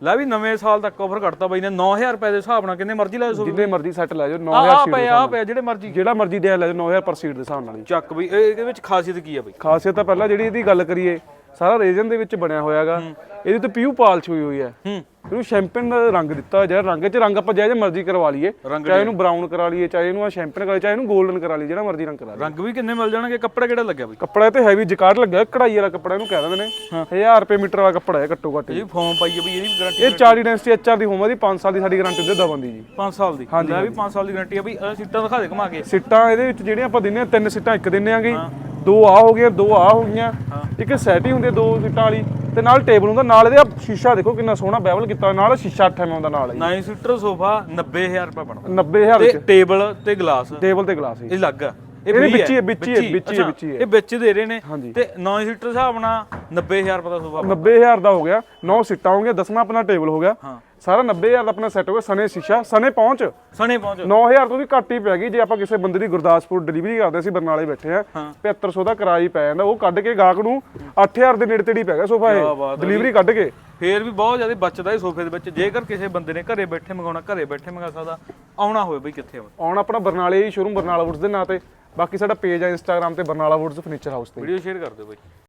ਲੈ ਵੀ ਨਵੇਂ ਸਾਲ ਤੱਕ ਆਫਰ ਕੱਟਤਾ ਬਾਈ ਨੇ 9000 ਰੁਪਏ ਦੇ ਹਿਸਾਬ ਨਾਲ ਕਿੰਨੇ ਮਰਜ਼ੀ ਲੈ ਜਾਓ ਜਿੰਨੇ ਮਰਜ਼ੀ ਸੈੱਟ ਲੈ ਜਾਓ ਆ 9000 ਆ ਸੀਟ ਪਏ ਆ ਪਏ ਜਿਹੜੇ ਮਰਜ਼ੀ। ਜਿਹੜਾ ਮਰਜ਼ੀ ਦੇ ਲੈ ਜਾਓ 9000 ਪਰ ਸੀਟ ਦੇ ਹਿਸਾਬ ਨਾਲ ਚੱਕ ਬਈ ਇਹ- ਇਹਦੇ ਵਿੱਚ ਖਾਸੀਅਤ ਕੀ ਆ ਬਈ? ਖਾਸੀਅਤ ਤਾਂ ਪਹਿਲਾਂ ਜਿਹੜੀ ਇਹਦੀ ਗੱਲ ਕਰੀਏ ਸਾਰਾ ਰੇਜ਼ਨ ਦੇ ਵਿੱਚ ਬਣਿਆ ਹੋਇਆਗਾ। ਇਹਦੀ ਤੇ ਪਿਊ ਪਾਲਸ਼ ਹੋਈ ਹੋਈ ਹੈ। ਇਹਨੂੰ ਸ਼ੈਂਪੇਨ ਦਾ ਰੰਗ ਦਿੱਤਾ ਜਿਹੜਾ ਰੰਗ ਚ ਰੰਗ ਆਪਾਂ ਜਿਹੜਾ ਮਰਜ਼ੀ ਕਰਵਾ ਲਈਏ। ਚਾਹੇ ਇਹਨੂੰ ਬਰਾਊਨ ਕਰਾ ਲਈਏ ਚਾਹੇ ਇਹਨੂੰ ਸ਼ੈਂਪੇਨ ਕਰਾ ਲਈਏ ਚਾਹੇ ਇਹਨੂੰ 골ਡਨ ਕਰਾ ਲਈਏ ਜਿਹੜਾ ਮਰਜ਼ੀ ਰੰਗ ਕਰਾ ਲਈਏ। ਰੰਗ ਵੀ ਕਿੰਨੇ ਮਿਲ ਜਾਣਗੇ? ਕੱਪੜਾ ਕਿਹੜਾ ਲੱਗਿਆ ਬਈ? ਕੱਪੜਾ ਤੇ ਹੈਵੀ ਜਕਾਰਡ ਲੱਗਿਆ ਕਢਾਈ ਵਾਲਾ ਕੱਪੜਾ ਇਹਨੂੰ ਕਹਿ ਦਿੰਦੇ ਨੇ। 1000 ਰੁਪਏ ਮੀਟਰ ਵਾਲਾ ਕੱਪੜਾ ਹੈ ਘੱਟੋ ਘੱਟ ਇਹ ਫੋਮ ਪਾਈ ਆ ਬਈ ਇਹਦੀ ਗਾਰੰਟੀ ਇਹ 40 ਡੈਂਸਿਟੀ ਐਚਆਰ ਦੀ ਹੋਮ ਆ ਦੀ 5 ਸਾਲ ਦੀ ਸਾਡੀ ਗਾਰੰਟੀ ਹੁੰਦੀ ਦਬਨ ਦੀ ਜੀ। 5 ਸਾਲ ਦੀ। ਲੈ ਵੀ 5 ਸਾਲ ਦੀ ਗਾਰੰਟੀ ਆ ਬਈ ਸੀਟਾਂ ਦਿਖਾ ਦੇ ਘੁਮਾ ਕੇ। ਸੀਟਾਂ ਇਹਦੇ ਵਿੱਚ ਜਿਹੜੀਆਂ ਆਪਾਂ ਦਿੰਨੇ ਆ ਤਿੰਨ ਸੀਟਾਂ ਇੱਕ ਦਿੰਨੇ ਆਂਗੇ। ਦੋ ਆ ਹੋ ਗਈਆਂ ਦੋ ਆ ਹੋ ਗਈਆਂ। ਇੱਕ ਸੈਟ ਹੁੰਦੀ ਦੋ ਸੀਟਾਂ ਵਾਲੀ। ਤੇ ਨਾਲ ਟੇਬਲ ਹੁੰਦਾ ਨਾਲ ਇਹਦੇ ਆ ਸ਼ੀਸ਼ਾ ਦੇਖੋ ਕਿੰਨਾ ਸੋਹਣਾ ਬੈਵਲ ਕੀਤਾ ਨਾਲ ਸ਼ੀਸ਼ਾ 8 ਐਮ ਦਾ ਨਾਲ ਹੈ 9 ਸੀਟਰ ਸੋਫਾ 90000 ਰੁਪਏ ਬਣਦਾ। 90000 ਤੇ ਟੇਬਲ ਤੇ ਗਲਾਸ ਟੇਬਲ ਤੇ ਗਲਾਸ ਇਹ ਲੱਗ ਆ। ਇਹਦੇ ਵਿੱਚ ਹੀ ਹੈ, ਵਿੱਚ ਹੀ ਹੈ, ਵਿੱਚ ਹੀ। ਹੈ, ਵਿੱਚ ਹੀ ਹੈ। ਇਹ ਵਿੱਚ ਦੇ ਰਹੇ ਨੇ। ਤੇ 9 ਸੀਟਰ ਹਿਸਾਬ ਨਾਲ 90000 ਰੁਪਏ ਦਾ ਸੋਫਾ 90000 ਦਾ ਹੋ ਗਿਆ 9 ਸੀਟਾਂ ਹੋ ਗਈਆਂ 10ਵਾਂ ਆਪਣਾ ਟੇਬਲ ਹੋ ਗਿਆ। ਹਾਂ। ਸਾਰਾ 90000 ਦਾ ਆਪਣਾ ਸੈੱਟ ਹੋ ਗਿਆ ਸਨੇ ਸ਼ੀਸ਼ਾ ਸਨੇ ਪਹੁੰਚ। ਸਣੇ ਪਹੁੰਚ। 9000 ਤੋਂ ਵੀ ਘੱਟ ਹੀ ਪੈ ਗਈ ਜੇ ਆਪਾਂ ਕਿਸੇ ਬੰਦੇ ਦੀ ਗੁਰਦਾਸਪੁਰ ਡਿਲੀਵਰੀ ਕਰਦੇ ਸੀ ਬਰਨਾਲੇ ਬੈਠੇ ਆ ਹਾਂ। 7500 ਦਾ ਕਿਰਾਇਆ ਹੀ ਪੈ ਜਾਂਦਾ ਉਹ ਕੱਢ ਕੇ ਗਾਹਕ ਨੂੰ 8000 ਦੇ ਨੇੜੇ ਤੇੜੀ ਪੈ ਗਿਆ ਸੋਫਾ ਇਹ। ਹੈ ਡਿਲੀਵਰੀ ਕੱਢ ਕੇ। ਫੇਰ ਵੀ ਬਹੁਤ ਜ਼ਿਆਦਾ ਬਚਦਾ ਇਹ ਸੋਫੇ ਦੇ ਵਿੱਚ। ਜੇਕਰ ਕਿਸੇ ਬੰਦੇ ਨੇ ਘਰੇ ਬੈਠੇ ਮੰਗਾਉਣਾ ਘਰੇ ਬੈਠੇ ਮੰਗਾ ਸਕਦਾ ਆਉਣਾ ਹੋਵੇ ਬਈ ਕਿੱਥੇ ਆਉਣ ਆਪਣਾ ਬਰਨਾਲੇ ਹੀ ਸ਼ੋਰੂਮ ਬਰਨਾਲਾ ਵੁੱਡਸ ਦੇ ਨਾਂ ਤੇ। ਬਾਕੀ ਸਾਡਾ ਪੇਜ ਹੈ ਇੰਸਟਾਗ੍ਰam ਤੇ ਬਰਨਾਲਾ ਵੁੱਡਸ ਫਰਨੀਚਰ ਹਾਊਸ ਤੇ। ਵੀਡੀਓ ਸ਼ੇਅਰ ਕਰ ਦਿਓ ਬਾਈ।